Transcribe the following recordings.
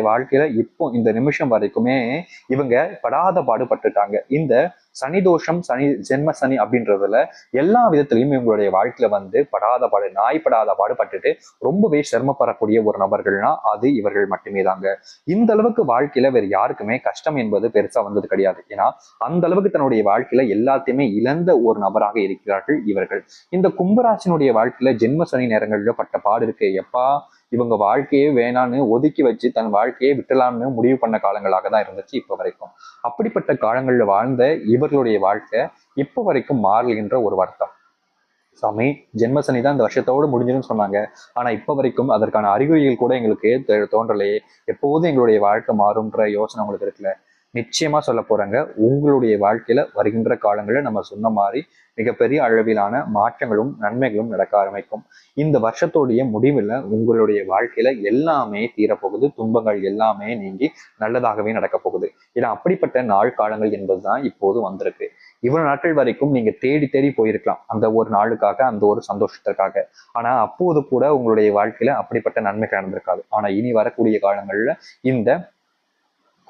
வாழ்க்கையில இப்போ இந்த நிமிஷம் வரைக்குமே இவங்க படாத பாடுபட்டுட்டாங்க. இந்த சனி தோஷம் சனி ஜென்ம சனி அப்படின்றதுல எல்லா விதத்திலையும் இவங்களுடைய வாழ்க்கையில வந்து படாத பாடு நாய் படாத பாடுபட்டுட்டு ரொம்பவே சிரமப்படக்கூடிய ஒரு நபர்கள்னா அது இவர்கள் மட்டுமே தாங்க இந்த அளவுக்கு வாழ்க்கையில வேற யாருக்குமே கஷ்டம் என்பது பெருசா வந்தது கிடையாது. ஏன்னா அந்த அளவுக்கு தன்னுடைய வாழ்க்கையில எல்லாத்தையுமே இழந்த ஒரு நபராக இருக்கிறார்கள் இவர்கள். இந்த கும்பராசினுடைய வாழ்க்கையில ஜென்ம சனி நேரங்களில் பட்ட பாடு இருக்கு. எப்பா இவங்க வாழ்க்கையே வேணான்னு ஒதுக்கி வச்சு தன் வாழ்க்கையை விட்டலாம்னு முடிவு பண்ண காலங்களாக தான் இருந்துச்சு இப்போ வரைக்கும். அப்படிப்பட்ட காலங்களில் வாழ்ந்த இவர்களுடைய வாழ்க்கை இப்போ வரைக்கும் மாறல்கின்ற ஒரு வருத்தம். சாமி ஜென்மசனி தான் இந்த வருஷத்தோடு முடிஞ்சிடும் சொன்னாங்க. ஆனா இப்போ வரைக்கும் அதற்கான அறிகுறிகள் கூட எங்களுக்கு தோன்றலையே. எப்போதும் எங்களுடைய வாழ்க்கை மாறும்ன்ற யோசனை உங்களுக்கு இருக்குல்ல? நிச்சயமா சொல்ல போறாங்க. உங்களுடைய வாழ்க்கையில வருகின்ற காலங்களில் நம்ம சொன்ன மாதிரி மிகப்பெரிய அளவிலான மாற்றங்களும் நன்மைகளும் நடக்க ஆரம்பிக்கும். இந்த வருஷத்தோடைய முடிவில் உங்களுடைய வாழ்க்கையில எல்லாமே தீரப்போகுது. துன்பங்கள் எல்லாமே நீங்கி நல்லதாகவே நடக்க போகுது. ஏன்னா அப்படிப்பட்ட நாள் காலங்கள் என்பதுதான் இப்போது வந்திருக்கு. இவ்வளவு நாட்கள் வரைக்கும் நீங்க தேடி தேடி போயிருக்கலாம். அந்த ஒரு நாளுக்காக அந்த ஒரு சந்தோஷத்திற்காக. ஆனா அப்போது கூட உங்களுடைய வாழ்க்கையில அப்படிப்பட்ட நன்மைகள் நடந்திருக்காது. ஆனா இனி வரக்கூடிய காலங்கள்ல இந்த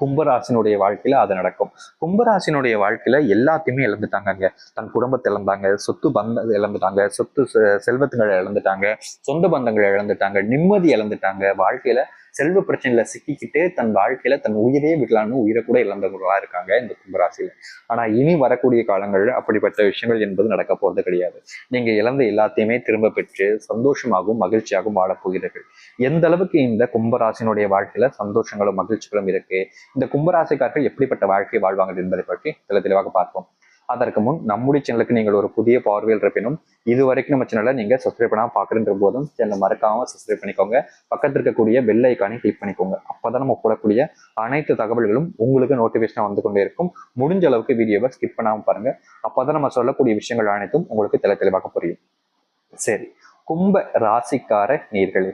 கும்பராசினுடைய வாழ்க்கையில அது நடக்கும். கும்பராசினுடைய வாழ்க்கையில எல்லாத்தையுமே இழந்துட்டாங்கங்க. தன் குடும்பத்தை இழந்தாங்க சொத்து பந்த இழந்துட்டாங்க சொத்து செ- செல்வத்துங்களை இழந்துட்டாங்க சொந்த பந்தங்களை இழந்துட்டாங்க நிம்மதி இழந்துட்டாங்க. வாழ்க்கையில செல்வ பிரச்சனையில சிக்கிக்கிட்டு தன் வாழ்க்கையில தன் உயிரே விடலான்னு உயிரை கூட இழந்தவர்களா இருக்காங்க இந்த கும்பராசியில. ஆனா இனி வரக்கூடிய காலங்கள்ல அப்படிப்பட்ட விஷயங்கள் என்பது நடக்க போறது கிடையாது. நீங்க இழந்த எல்லாத்தையுமே திரும்ப பெற்று சந்தோஷமாகவும் மகிழ்ச்சியாகவும் வாழப் போகிறீர்கள். எந்த அளவுக்கு இந்த கும்பராசினுடைய வாழ்க்கையில சந்தோஷங்களும் மகிழ்ச்சிகளும் இருக்கு? இந்த கும்பராசிக்காரர்கள் எப்படிப்பட்ட வாழ்க்கை வாழ்வாங்க என்பதை பற்றி தெளி தெளிவாக பார்ப்போம். அதற்கு முன் நம்முடைய சேனலுக்கு நீங்கள் ஒரு புதிய பார்வையில் இருப்பினும் இது வரைக்கும் நம்ம சேனலை நீங்கள் சப்ஸ்கிரைப் பண்ணாம பாக்குறன்ற போதும் சேனலை மறக்காம சப்ஸ்கிரைப் பண்ணிக்கோங்க. பக்கத்தில் இருக்கக்கூடிய பெல் ஐக்கானை கிளிக் பண்ணிக்கோங்க. அப்பதான் நம்ம போடக்கூடிய அனைத்து தகவல்களும் உங்களுக்கு நோட்டிபிகேஷன் வந்து கொண்டே இருக்கும். முடிஞ்ச அளவுக்கு வீடியோவை ஸ்கிப் பண்ணாமல் பாருங்கள் அப்பதான் நம்ம சொல்லக்கூடிய விஷயங்கள் அனைத்தும் உங்களுக்கு தெளி தெளிவாக புரியும். சரி. கும்ப ராசிக்கார நீர்களே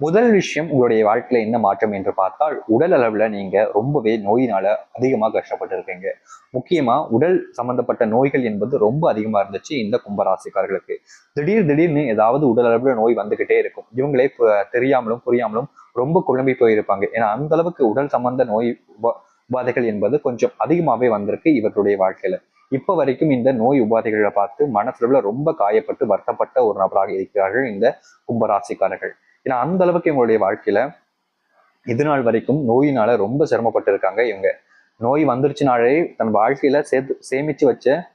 முதல் விஷயம் உங்களுடைய வாழ்க்கையில என்ன மாற்றம் என்று பார்த்தால் உடல் அளவுல நீங்க ரொம்பவே நோயினால அதிகமாக கஷ்டப்பட்டு இருக்கீங்க முக்கியமா உடல் சம்பந்தப்பட்ட நோய்கள் என்பது ரொம்ப அதிகமா இருந்துச்சு இந்த கும்பராசிக்காரர்களுக்கு. திடீர் திடீர்னு ஏதாவது உடல் அளவுல நோய் வந்துகிட்டே இருக்கும். இவங்களே தெரியாமலும் புரியாமலும் ரொம்ப குழம்பி போயிருப்பாங்க. ஏன்னா அந்த அளவுக்கு உடல் சம்பந்த நோய் உபாதைகள் என்பது கொஞ்சம் அதிகமாவே வந்திருக்கு இவர்களுடைய வாழ்க்கையில. இப்ப வரைக்கும் இந்த நோய் உபாதைகளை பார்த்து மனசுல ரொம்ப காயப்பட்டு வருத்தப்பட்ட ஒரு நபராக இருக்கிறார்கள் இந்த கும்பராசிக்காரர்கள். ஏன்னா அந்த அளவுக்கு இவங்களுடைய வாழ்க்கையில இது நாள் வரைக்கும் நோயினால ரொம்ப சிரமப்பட்டு இருக்காங்க இவங்க. நோய் வந்துருச்சுனாலே தன் வாழ்க்கையில சேர்த்து சேமிச்சு வச்ச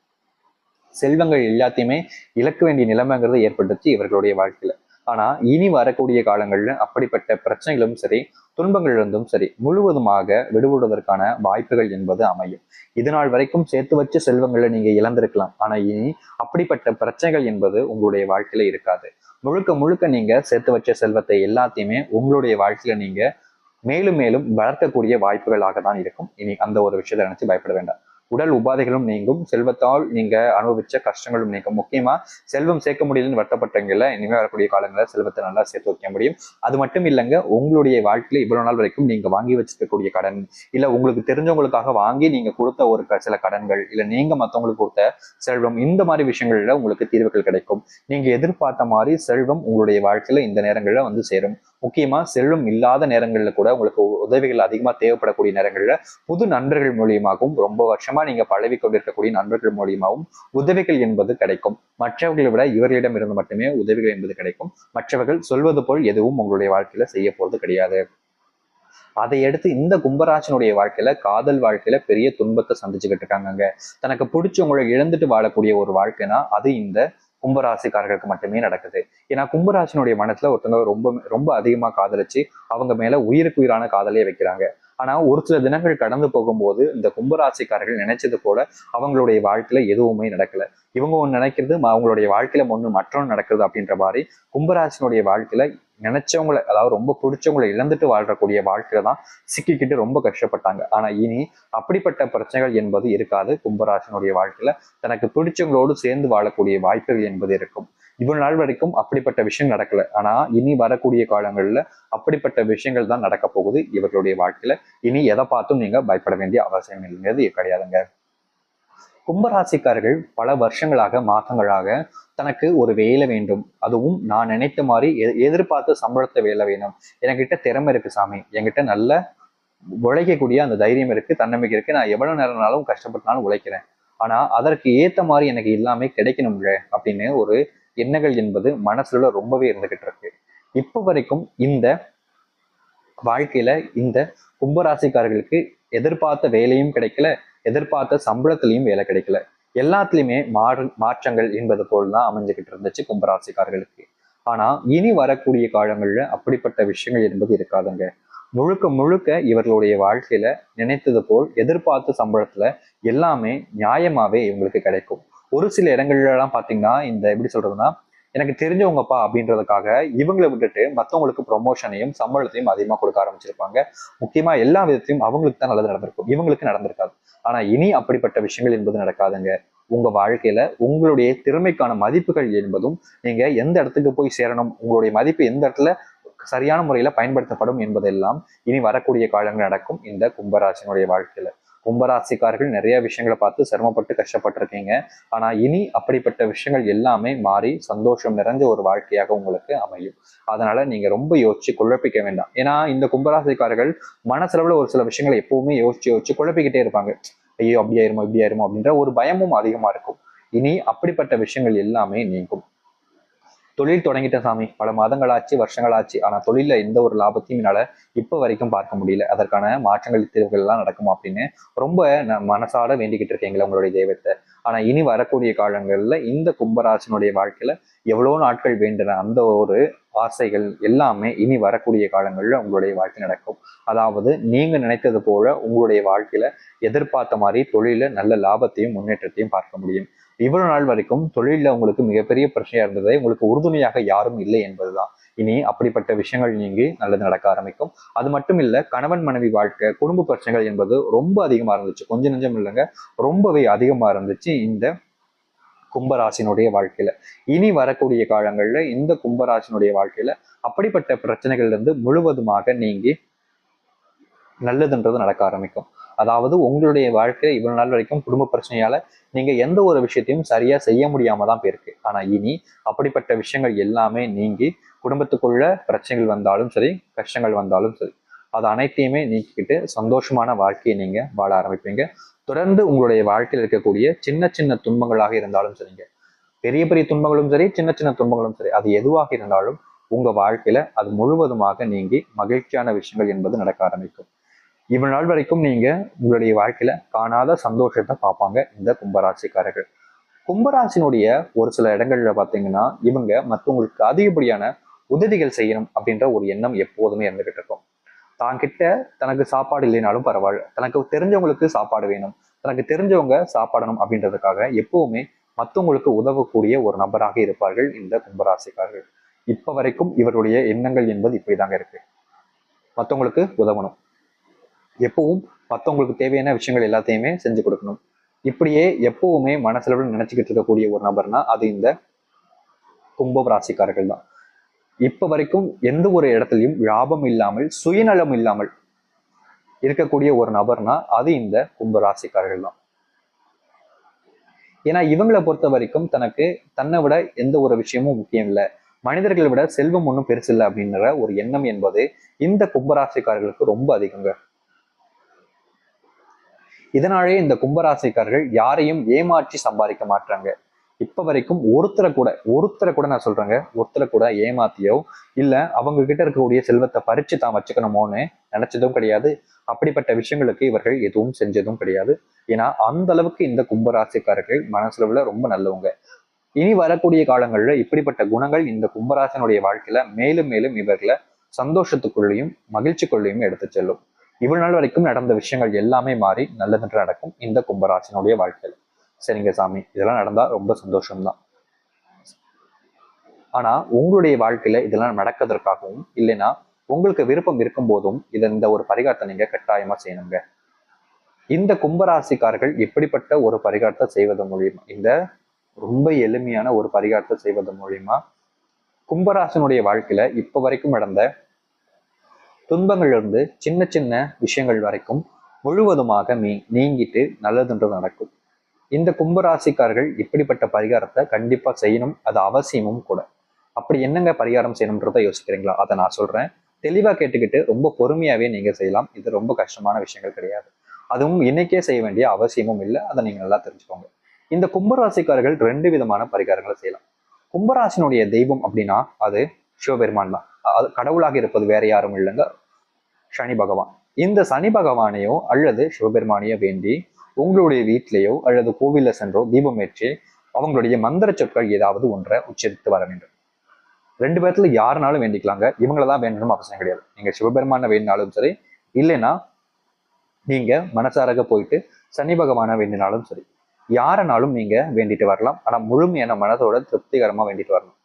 செல்வங்கள் எல்லாத்தையுமே இழக்க வேண்டிய நிலைமைங்கிறது ஏற்பட்டுச்சு இவர்களுடைய வாழ்க்கையில. ஆனா இனி வரக்கூடிய காலங்கள்ல அப்படிப்பட்ட பிரச்சனைகளும் சரி துன்பங்களிலிருந்தும் சரி முழுவதுமாக விடுபடுவதற்கான வாய்ப்புகள் என்பது அமையும். இது நாள் வரைக்கும் சேர்த்து வச்ச செல்வங்களை நீங்க இழந்திருக்கலாம். ஆனா இனி அப்படிப்பட்ட பிரச்சனைகள் என்பது உங்களுடைய வாழ்க்கையில இருக்காது. முழுக்க முழுக்க நீங்க சேர்த்து வச்ச செல்வத்தை எல்லாத்தையுமே உங்களுடைய வாழ்க்கையில நீங்க மேலும் மேலும் வளர்க்கக்கூடிய வாய்ப்புகளாக தான் இருக்கும். இனி அந்த ஒரு விஷயத்தை நினைச்சு பயப்பட வேண்டாம். உடல் உபாதைகளும் நீங்கும் செல்வத்தால் நீங்க அனுபவிச்ச கஷ்டங்களும் நீங்கும். முக்கியமா செல்வம் சேர்க்க முடியலன்னு வருத்தப்பட்டவங்கள இனிமே வரக்கூடிய காலங்களில் செல்வத்தை நல்லா சேர்த்து வைக்க முடியும். அது மட்டும் இல்லைங்க உங்களுடைய வாழ்க்கையில இவ்வளவு நாள் வரைக்கும் நீங்க வாங்கி வச்சிருக்கக்கூடிய கடன் இல்ல உங்களுக்கு தெரிஞ்சவங்களுக்காக வாங்கி நீங்க கொடுத்த ஒரு சில கடன்கள் இல்ல நீங்க மத்தவங்களுக்கு கொடுத்த செல்வம் இந்த மாதிரி விஷயங்கள்ல உங்களுக்கு தீர்வுகள் கிடைக்கும். நீங்க எதிர்பார்த்த மாதிரி செல்வம் உங்களுடைய வாழ்க்கையில இந்த நேரங்கள்ல வந்து சேரும். முக்கியமா செல்லும் இல்லாத நேரங்களில் கூட உங்களுக்கு உதவிகள் அதிகமா தேவைப்படக்கூடிய நேரங்களில் புது நண்பர்கள் மூலியமாகவும் ரொம்ப வருஷமா நீங்க பழவி கொண்டிருக்கக்கூடிய நண்பர்கள் மூலியமாகவும் உதவிகள் என்பது கிடைக்கும். மற்றவர்களை விட இவர்களிடம் இருந்து மட்டுமே உதவிகள் என்பது கிடைக்கும். மற்றவர்கள் சொல்வது போல் எதுவும் உங்களுடைய வாழ்க்கையில செய்ய போறது கிடையாது. அதை அடுத்து இந்த கும்பராசனுடைய வாழ்க்கையில காதல் வாழ்க்கையில பெரிய துன்பத்தை சந்திச்சுக்கிட்டு இருக்காங்க தனக்கு பிடிச்சவங்களை இழந்துட்டு வாழக்கூடிய ஒரு வாழ்க்கைனா அது இந்த கும்பராசிக்காரர்களுக்கு மட்டுமே நடக்குது. ஏன்னா கும்பராசினுடைய மனசுல ஒருத்தவங்க ரொம்ப ரொம்ப அதிகமா காதலிச்சு அவங்க மேல உயிருக்கு உயிரான காதலையே வைக்கிறாங்க. ஆனா ஒரு சில தினங்கள் கடந்து போகும்போது இந்த கும்பராசிக்காரர்கள் நினைச்சது போல அவங்களுடைய வாழ்க்கையில எதுவுமே நடக்கல. இவங்க ஒன்று நினைக்கிறது ம- அவங்களுடைய வாழ்க்கையில ஒன்று மற்றொன்று நடக்கிறது அப்படின்ற மாதிரி கும்பராசினுடைய வாழ்க்கையில நினைச்சவங்களை அதாவது ரொம்ப பிடிச்சவங்களை இழந்துட்டு வாழ்றக்கூடிய வாழ்க்கையில தான் சிக்கிக்கிட்டு ரொம்ப கஷ்டப்பட்டாங்க. ஆனா இனி அப்படிப்பட்ட பிரச்சனைகள் என்பது இருக்காது. கும்பராசனுடைய வாழ்க்கையில தனக்கு பிடிச்சவங்களோடு சேர்ந்து வாழக்கூடிய வாய்ப்புகள் என்பது இருக்கும். இவ்வளவு நாள் வரைக்கும் அப்படிப்பட்ட விஷயம் நடக்கல. ஆனா இனி வரக்கூடிய காலங்கள்ல அப்படிப்பட்ட விஷயங்கள் தான் நடக்க போகுது இவர்களுடைய வாழ்க்கையில. இனி எதை பார்த்தும் நீங்க பயப்பட வேண்டிய அவசியம் இல்லைங்கிறது கிடையாதுங்க. கும்பராசிக்காரர்கள் பல வருஷங்களாக மாதங்களாக தனக்கு ஒரு வேலை வேண்டும். அதுவும் நான் நினைத்த மாதிரி எதிர்பார்த்த சம்பளத்தை வேலை வேணும். என்கிட்ட திறமை இருக்கு சாமி. என்கிட்ட நல்ல உழைக்கக்கூடிய அந்த தைரியம் இருக்கு தன்னம்பிக்கை இருக்கு. நான் எவ்வளவு நேரம்னாலும் கஷ்டப்பட்டாலும் உழைக்கிறேன். ஆனா அதற்கு ஏத்த மாதிரி எனக்கு எல்லாமே கிடைக்கணும்ல அப்படின்னு ஒரு எண்ணங்கள் என்பது மனசுல ரொம்பவே இருந்துகிட்டு இருக்கு. இப்போ வரைக்கும் இந்த வாழ்க்கையில இந்த கும்பராசிக்காரர்களுக்கு எதிர்பார்த்த வேலையும் கிடைக்கல எதிர்பார்த்த சம்பளத்திலையும் வேலை கிடைக்கல. எல்லாத்துலேயுமே மாறு மாற்றங்கள் என்பது போல் தான் அமைஞ்சுக்கிட்டு இருந்துச்சு கும்பராசிக்காரர்களுக்கு. ஆனா இனி வரக்கூடிய காலங்கள்ல அப்படிப்பட்ட விஷயங்கள் என்பது இருக்காதுங்க. முழுக்க முழுக்க இவர்களுடைய வாழ்க்கையில நினைத்தது போல் எதிர்பார்த்த சம்பளத்துல எல்லாமே நியாயமாவே இவங்களுக்கு கிடைக்கும். ஒரு சில இடங்கள்ல எல்லாம் பாத்தீங்கன்னா இந்த எப்படி சொல்றதுன்னா எனக்கு தெரிஞ்சவங்கப்பா அப்படின்றதுக்காக இவங்களை விட்டுட்டு மற்றவங்களுக்கு ப்ரொமோஷனையும் சம்பளத்தையும் அதிகமாக கொடுக்க ஆரம்பிச்சிருப்பாங்க. முக்கியமாக எல்லா விதத்தையும் அவங்களுக்கு தான் நல்லது நடந்திருக்கும். இவங்களுக்கு நடந்திருக்காது. ஆனால் இனி அப்படிப்பட்ட விஷயங்கள் என்பது நடக்காதுங்க. உங்க வாழ்க்கையில உங்களுடைய திறமைக்கான மதிப்புகள் என்பதும் நீங்க எந்த இடத்துக்கு போய் சேரணும் உங்களுடைய மதிப்பு எந்த இடத்துல சரியான முறையில பயன்படுத்தப்படும் என்பதெல்லாம் இனி வரக்கூடிய காலங்கள் நடக்கும் இந்த கும்பராசினுடைய வாழ்க்கையில. கும்பராசிக்காரர்கள் நிறைய விஷயங்களை பார்த்து சிரமப்பட்டு கஷ்டப்பட்டிருக்கீங்க. ஆனா இனி அப்படிப்பட்ட விஷயங்கள் எல்லாமே மாறி சந்தோஷம் நிறைஞ்ச ஒரு வாழ்க்கையாக உங்களுக்கு அமையும். அதனால நீங்க ரொம்ப யோசிச்சு குழப்பிக்க வேண்டாம். ஏன்னா இந்த கும்பராசிக்காரர்கள் மனசளவுல ஒரு சில விஷயங்களை எப்பவுமே யோசிச்சு யோசிச்சு குழப்பிக்கிட்டே இருப்பாங்க. ஐயோ அப்படி ஆயிருமோ இப்படி ஆயிருமோ அப்படின்ற ஒரு பயமும் அதிகமா இருக்கும். இனி அப்படிப்பட்ட விஷயங்கள் எல்லாமே நீங்கும். தொழில் தொடங்கிட்ட சாமி. பல மாதங்களாச்சு வருஷங்களாச்சு. ஆனா தொழிலில் எந்த ஒரு லாபத்தையும் என்னால் இப்ப வரைக்கும் பார்க்க முடியல. அதற்கான மாற்றங்கள் தீர்வுகள்லாம் நடக்குமா அப்படின்னு ரொம்ப நான் மனசார வேண்டிக்கிட்டு இருக்கீங்களா உங்களுடைய தெய்வத்தை. ஆனா இனி வரக்கூடிய காலங்கள்ல இந்த கும்பராசனுடைய வாழ்க்கையில எவ்வளவு நாட்கள் வேண்டின அந்த ஒரு ஆசைகள் எல்லாமே இனி வரக்கூடிய காலங்களில் உங்களுடைய வாழ்க்கை நடக்கும். அதாவது நீங்க நினைத்தது போல உங்களுடைய வாழ்க்கையில எதிர்பார்த்த மாதிரி தொழில நல்ல லாபத்தையும் முன்னேற்றத்தையும் பார்க்க முடியும். இவ்வளவு நாள் வரைக்கும் தொழில உங்களுக்கு மிகப்பெரிய பிரச்சனையா இருந்தது உங்களுக்கு உறுதுணையாக யாரும் இல்லை என்பதுதான். இனி அப்படிப்பட்ட விஷயங்கள் நீங்கி நல்லது நடக்க ஆரம்பிக்கும். அது மட்டும் இல்லை கணவன் மனைவி வாழ்க்கை குடும்ப பிரச்சனைகள் என்பது ரொம்ப அதிகமா இருந்துச்சு. கொஞ்சம் நெஞ்சம் இல்லைங்க ரொம்பவே அதிகமா இருந்துச்சு இந்த கும்பராசினுடைய வாழ்க்கையில. இனி வரக்கூடிய காலங்கள்ல இந்த கும்பராசினுடைய வாழ்க்கையில அப்படிப்பட்ட பிரச்சனைகள்ல இருந்து முழுவதுமாக நீங்கி நல்லதுன்றது நடக்க ஆரம்பிக்கும். அதாவது உங்களுடைய வாழ்க்கையில இவ்வளவு நாள் வரைக்கும் குடும்ப பிரச்சனையால நீங்க எந்த ஒரு விஷயத்தையும் சரியா செய்ய முடியாம தான் போயிருக்கு. ஆனா இனி அப்படிப்பட்ட விஷயங்கள் எல்லாமே நீங்கி குடும்பத்துக்குள்ள பிரச்சனைகள் வந்தாலும் சரி கஷ்டங்கள் வந்தாலும் சரி அது அனைத்தையுமே நீக்கிக்கிட்டு சந்தோஷமான வாழ்க்கையை நீங்க வாழ ஆரம்பிப்பீங்க. தொடர்ந்து உங்களுடைய வாழ்க்கையில் இருக்கக்கூடிய சின்ன சின்ன துன்பங்களாக இருந்தாலும் சரிங்க. பெரிய பெரிய துன்பங்களும் சரி சின்ன சின்ன துன்பங்களும் சரி அது எதுவாக இருந்தாலும் உங்க வாழ்க்கையில அது முழுவதுமாக நீங்கி மகிழ்ச்சியான விஷயங்கள் என்பது நடக்க ஆரம்பிக்கும். இவ்வளவு நாள் வரைக்கும் நீங்க உங்களுடைய வாழ்க்கையில காணாத சந்தோஷத்தை பார்ப்பாங்க இந்த கும்பராசிக்காரர்கள். கும்பராசினுடைய ஒரு சில இடங்கள்ல பாத்தீங்கன்னா இவங்க மற்றவங்களுக்கு அதிகப்படியான உதவிகள் செய்யணும் அப்படின்ற ஒரு எண்ணம் எப்போதுமே இருந்துகிட்டு இருக்கும். தான் கிட்ட தனக்கு சாப்பாடு இல்லைனாலும் பரவாயில்ல. தனக்கு தெரிஞ்சவங்களுக்கு சாப்பாடு வேணும். தனக்கு தெரிஞ்சவங்க சாப்பாடணும் அப்படின்றதுக்காக எப்பவுமே மற்றவங்களுக்கு உதவக்கூடிய ஒரு நபராக இருப்பார்கள் இந்த கும்பராசிக்காரர்கள். இப்ப வரைக்கும் இவருடைய எண்ணங்கள் என்பது இப்படிதாங்க இருக்கு. மற்றவங்களுக்கு உதவணும். எப்பவும் மற்றவங்களுக்கு தேவையான விஷயங்கள் எல்லாத்தையுமே செஞ்சு கொடுக்கணும். இப்படியே எப்பவுமே மனசளவில் நினைச்சுக்கிட்டு இருக்கக்கூடிய ஒரு நபர்னா அது இந்த கும்ப ராசிக்காரர்கள் தான். இப்ப வரைக்கும் எந்த ஒரு இடத்துலையும் லாபம் இல்லாமல் சுயநலம் இல்லாமல் இருக்கக்கூடிய ஒரு நபர்னா அது இந்த கும்ப ராசிக்காரர்கள் தான். ஏன்னா இவங்களை பொறுத்த வரைக்கும் தனக்கு தன்னை விட எந்த ஒரு விஷயமும் முக்கியம் இல்லை. மனிதர்களை விட செல்வம் ஒன்றும் பெருசு இல்லை அப்படின்ற ஒரு எண்ணம் என்பது இந்த கும்பராசிக்காரர்களுக்கு ரொம்ப அதிகங்க. இதனாலேயே இந்த கும்பராசிக்காரர்கள் யாரையும் ஏமாற்றி சம்பாதிக்க மாட்டாங்க இப்ப வரைக்கும் ஒருத்தரை கூட ஒருத்தரை கூட நான் சொல்றேங்க ஒருத்தரை கூட ஏமாத்தியோ இல்ல அவங்க கிட்ட இருக்கக்கூடிய செல்வத்தை பறிச்சு தான் வச்சுக்கணுமோன்னு நினைச்சதும் கிடையாது. அப்படிப்பட்ட விஷயங்களுக்கு இவர்கள் எதுவும் செஞ்சதும் கிடையாது. ஏன்னா அந்த அளவுக்கு இந்த கும்பராசிக்காரர்கள் மனசுல ரொம்ப நல்லவங்க. இனி வரக்கூடிய காலங்களில் இப்படிப்பட்ட குணங்கள் இந்த கும்பராசனுடைய வாழ்க்கையில மேலும் மேலும் இவர்களை சந்தோஷத்துக்குள்ளேயும் மகிழ்ச்சிக்குள்ளேயும் எடுத்து செல்லும். இவ்வளவு நாள் வரைக்கும் நடந்த விஷயங்கள் எல்லாமே மாறி நல்லதென்று நடக்கும் இந்த கும்பராசினுடைய வாழ்க்கையில். சரிங்க சாமி. இதெல்லாம் நடந்தா ரொம்ப சந்தோஷம்தான். ஆனா உங்களுடைய வாழ்க்கையில இதெல்லாம் நடக்கிறதுக்காகவும் இல்லைன்னா உங்களுக்கு விருப்பம் இருக்கும் போதும் இதை இந்த ஒரு பரிகாரத்தை நீங்க கட்டாயமா செய்யணுங்க. இந்த கும்பராசிக்காரர்கள் எப்படிப்பட்ட ஒரு பரிகாரத்தை செய்வது மூலியமா இந்த ரொம்ப எளிமையான ஒரு பரிகாரத்தை செய்வது மூலியமா கும்பராசனுடைய வாழ்க்கையில இப்ப வரைக்கும் நடந்த துன்பங்கள்ல இருந்து சின்ன சின்ன விஷயங்கள் வரைக்கும் முழுவதுமாக மீ நீங்கிட்டு நல்லதுன்று நடக்கும். இந்த கும்பராசிக்காரர்கள் இப்படிப்பட்ட பரிகாரத்தை கண்டிப்பா செய்யணும். அது அவசியமும் கூட. அப்படி என்னங்க பரிகாரம் செய்யணுன்றத யோசிக்கிறீங்களா? அதை நான் சொல்றேன். தெளிவா கேட்டுக்கிட்டு ரொம்ப பொறுமையாவே நீங்க செய்யலாம். இது ரொம்ப கஷ்டமான விஷயங்கள் கிடையாது. அதுவும் இன்னைக்கே செய்ய வேண்டிய அவசியமும் இல்லை. அதை நீங்க நல்லா தெரிஞ்சுக்கோங்க. இந்த கும்பராசிக்காரர்கள் ரெண்டு விதமான பரிகாரங்களை செய்யலாம். கும்பராசினுடைய தெய்வம் அப்படின்னா அது சிவபெருமான் தான். அது கடவுளாக இருப்பது வேற யாரும் இல்லைங்க. சனி பகவான். இந்த சனி பகவானையோ அல்லது சிவபெருமானையோ வேண்டி உங்களுடைய வீட்டிலேயோ அல்லது கோவில்ல சென்றோ தீபம் ஏற்றி அவங்களுடைய மந்திர சொற்கள் ஏதாவது ஒன்றை உச்சரித்து வர வேண்டும். ரெண்டு பேர்த்துல யாருனாலும் வேண்டிக்கலாங்க. இவங்கள தான் வேண்டணும் அவசியம் கிடையாது. நீங்க சிவபெருமான வேண்டினாலும் சரி இல்லைன்னா நீங்க மனசாரக போயிட்டு சனி பகவான வேண்டினாலும் சரி யாரனாலும் நீங்க வேண்டிட்டு வரலாம். ஆனா முழுமையான மனதோட திருப்திகரமா வேண்டிட்டு வரணும்.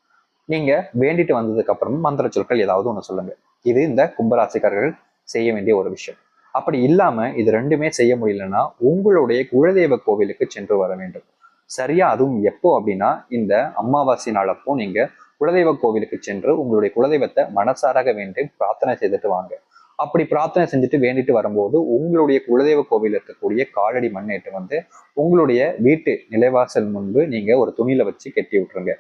நீங்க வேண்டிட்டு வந்ததுக்கு அப்புறம் மந்திர சொற்கள் ஏதாவது ஒன்று சொல்லுங்க. இது இந்த கும்பராசிக்காரர்கள் செய்ய வேண்டிய ஒரு விஷயம். அப்படி இல்லாம இது ரெண்டுமே செய்ய முடியலன்னா உங்களுடைய குலதெய்வ கோவிலுக்கு சென்று வர வேண்டும். சரியா? அதுவும் எப்போ அப்படின்னா இந்த அமாவாசை நாளப்போ நீங்க குலதெய்வ கோவிலுக்கு சென்று உங்களுடைய குலதெய்வத்தை மனசாராக வேண்டி பிரார்த்தனை செய்துட்டு வாங்க. அப்படி பிரார்த்தனை செஞ்சுட்டு வேண்டிட்டு வரும்போது உங்களுடைய குலதெய்வ கோவில் இருக்கக்கூடிய காலடி மண்ணேட்டு வந்து உங்களுடைய வீட்டு நிலைவாசல் முன்பு நீங்க ஒரு துணியில வச்சு கட்டி விட்டுருங்க.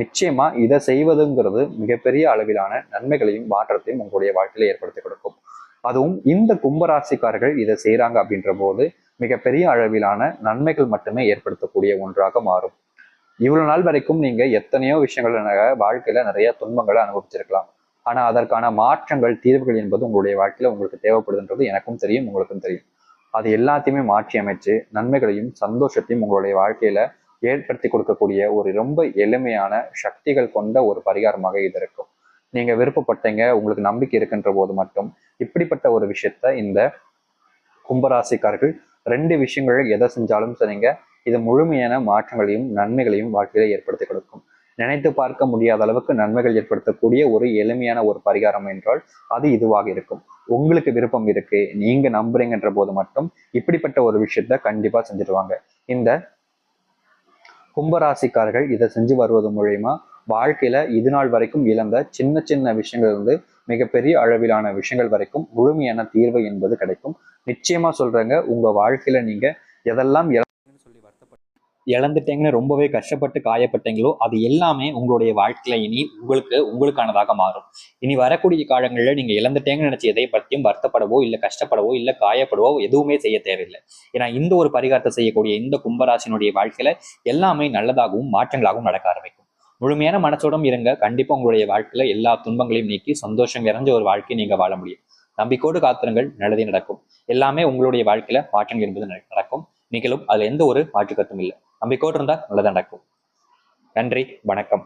நிச்சயமா இதை செய்வதுங்கிறது மிகப்பெரிய அளவிலான நன்மைகளையும் மாற்றத்தையும் உங்களுடைய வாழ்க்கையில ஏற்படுத்தி கொடுக்கும். அதுவும் இந்த கும்பராசிக்காரர்கள் இதை செய்யறாங்க அப்படின்ற போது மிகப்பெரிய அளவிலான நன்மைகள் மட்டுமே ஏற்படுத்தக்கூடிய ஒன்றாக மாறும். இவ்வளவு நாள் வரைக்கும் நீங்க எத்தனையோ விஷயங்கள் வாழ்க்கையில நிறைய துன்பங்களை அனுபவிச்சிருக்கலாம். ஆனா அதற்கான மாற்றங்கள் தீர்வுகள் என்பது உங்களுடைய வாழ்க்கையில உங்களுக்கு தேவைப்படுதுன்றது எனக்கும் தெரியும் உங்களுக்கும் தெரியும். அது எல்லாத்தையுமே மாற்றி அமைச்சு நன்மைகளையும் சந்தோஷத்தையும் உங்களுடைய வாழ்க்கையில ஏற்படுத்தி கொடுக்கக்கூடிய ஒரு ரொம்ப எளிமையான சக்திகள் கொண்ட ஒரு பரிகாரமாக இது இருக்கும். நீங்க விருப்பப்பட்டீங்க உங்களுக்கு நம்பிக்கை இருக்குன்ற போது மட்டும் இப்படிப்பட்ட ஒரு விஷயத்த இந்த கும்பராசிக்காரர்கள் ரெண்டு விஷயங்கள் எதை செஞ்சாலும் சரிங்க இது முழுமையான மாற்றங்களையும் நன்மைகளையும் வாழ்க்கையில ஏற்படுத்தி கொடுக்கும். நினைத்து பார்க்க முடியாத அளவுக்கு நன்மைகள் ஏற்படுத்தக்கூடிய ஒரு எளிமையான ஒரு பரிகாரம் என்றால் அது இதுவாக இருக்கும். உங்களுக்கு விருப்பம் இருக்கு நீங்க நம்புறீங்கன்ற போது மட்டும் இப்படிப்பட்ட ஒரு விஷயத்த கண்டிப்பா செஞ்சிருவாங்க. இந்த கும்பராசிக்காரர்கள் இதை செஞ்சு வருவது மூலயமா வாழ்க்கையில இது நாள் வரைக்கும் இழந்த சின்ன சின்ன விஷயங்கள் இருந்து மிகப்பெரிய அளவிலான விஷயங்கள் வரைக்கும் முழுமையான தீர்வு என்பது கிடைக்கும். நிச்சயமா சொல்றேங்க உங்க வாழ்க்கையில நீங்க எதெல்லாம் இழந்துட்டீங்கன்னு ரொம்பவே கஷ்டப்பட்டு காயப்பட்டீங்களோ அது எல்லாமே உங்களுடைய வாழ்க்கையில இனி உங்களுக்கு உங்களுக்கானதாக மாறும். இனி வரக்கூடிய காலங்களில் நீங்க இழந்துட்டேங்கன்னு நினைச்ச எதை பற்றியும் வருத்தப்படவோ இல்லை கஷ்டப்படவோ இல்லை காயப்படவோ எதுவுமே செய்ய தேவையில்லை. ஏன்னா இந்த ஒரு பரிகாரத்தை செய்யக்கூடிய இந்த கும்பராசினுடைய வாழ்க்கையில எல்லாமே நல்லதாகவும் மாற்றங்களாகவும் நடக்க ஆரம்பிக்கும். முழுமையான மனசோடம் இருங்க. கண்டிப்பா உங்களுடைய வாழ்க்கையில எல்லா துன்பங்களையும் நீக்கி சந்தோஷம் நிறைஞ்ச ஒரு வாழ்க்கையை நீங்க வாழ முடியும். நம்பிக்கோடு காத்திருங்கள். நல்லதே நடக்கும். எல்லாமே உங்களுடைய வாழ்க்கையில மாற்றங்கள் என்பது நடக்கும். நிகழும் அதுல எந்த ஒரு மாற்றுக்கத்தும் இல்லை. நம்பிக்கோடு இருந்தால் நல்லதாக நடக்கும் நன்றி வணக்கம்.